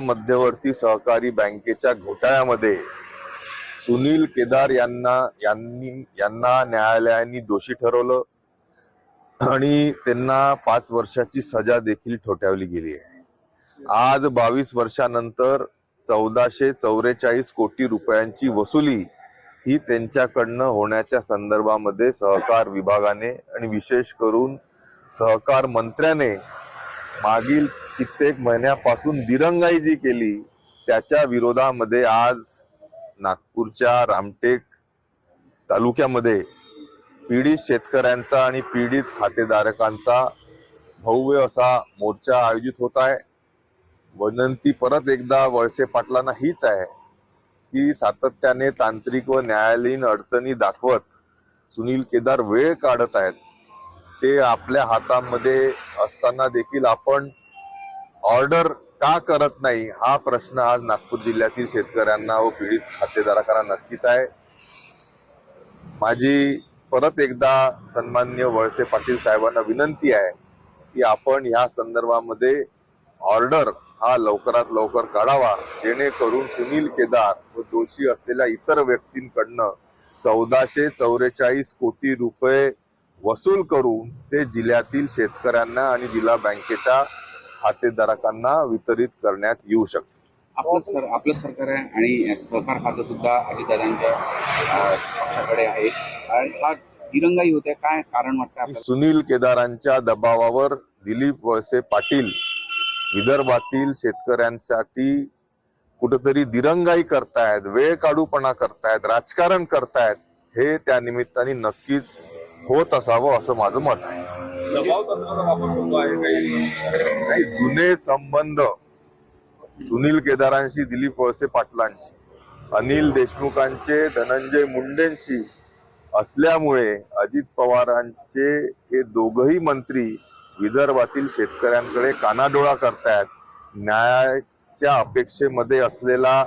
मध्यवर्ती सहकारी बँकेच्या घोटाळ्यामध्ये सुनील केदार यांना यांनी यांना न्यायालयाने दोषी ठरवलं आणि त्यांना पाच वर्षाची सजा देखील ठोठावली गेली आहे. आज बावीस वर्षानंतर चौदाशे चौवेचाळीस कोटी रुपयांची वसुली ही त्यांच्याकडनं होण्याच्या संदर्भामध्ये सहकार विभागाने आणि विशेष करून सहकार मंत्र्याने मागील कित्येक महिन्यापासून दिरंगाई जी केली त्याच्या विरोधामध्ये आज नागपूरच्या रामटेक तालुक्यामध्ये पीडित शेतकऱ्यांचा आणि पीडित खातेधारकांचा भव्य असा मोर्चा आयोजित होत आहे. विनंती परत एकदा वळसे पाटलांना हीच आहे की सातत्याने तांत्रिक व न्यायालयीन अडचणी दाखवत सुनील केदार वेळ काढत आहेत. ते आपल्या हातामध्ये असताना देखील आपण ऑर्डर का करत नाही हा प्रश्न आज नागपूर जिल्ह्यातील शेतकऱ्यांना व पीडित खातेधारकांना नक्कीच आहे. माझी परत एकदा सन्मान्य वळसे पाटील साहेबांना विनंती आहे की आपण ह्या संदर्भामध्ये ऑर्डर हा लवकरात लवकर काढावा जेणेकरून सुनील केदार व दोषी असलेल्या इतर व्यक्तींकडनं चौदाशे चौवेचाळीस कोटी रुपये वसूल करून ते जिल्ह्यातील शेतकऱ्यांना आणि जिल्हा बँकेच्या खातेधारकांना वितरित करण्यात येऊ शकते. आपलं सर आपलं सरकार आहे आणि सहकार खातं सुद्धा अजितदादांच्या पक्षाकडे आहे. आणि हा दिरंगाई होते काय कारण वाटतं सुनील केदारांच्या दबावावर दिलीप वळसे पाटील विदर्भातील शेतकऱ्यांसाठी कुठेतरी दिरंगाई करतायत वेळ काढूपणा करतायत राजकारण करतायत हे त्या निमित्ताने नक्कीच होत असावं असं माझं मत आहे. नाही जुने संबंध सुनील केदारांशी दिलीप वळसे पाटलांची अनिल देशमुखांचे धनंजय मुंडेंशी असल्यामुळे अजित पवारांचे हे दोघही मंत्री विदर्भातील शेतकऱ्यांकडे कानाडोळा करतायत. न्यायाच्या अपेक्षेमध्ये असलेला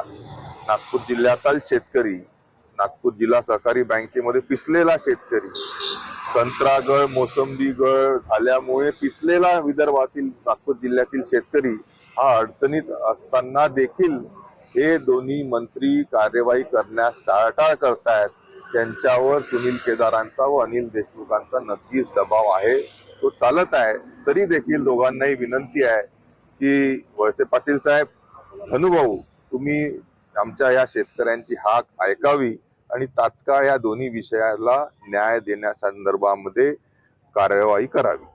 नागपूर जिल्ह्यातील शेतकरी नागपूर जिल्हा सहकारी बँकेमध्ये पिसलेला शेतकरी संत्रागळ मोसंबीगळ झाल्यामुळे पिसलेला विदर्भातील नागपूर जिल्ह्यातील शेतकरी हा अडचणीत असताना देखील हे दोन्ही मंत्री कार्यवाही करण्यास टाळाटाळ करतायत. त्यांच्यावर सुनील केदारांचा व अनिल देशमुखांचा नक्कीच दबाव आहे. तो चालत आहे. तरी देखील दोघांनाही विनंती आहे की वळसे पाटील साहेब धनुभाऊ तुम्ही आमच्या या शेतकऱ्यांची हाक ऐकावी. आणि तात्काळ या दोन्ही विषयाला न्याय देण्यासंदर्भामध्ये कार्यवाही करावी.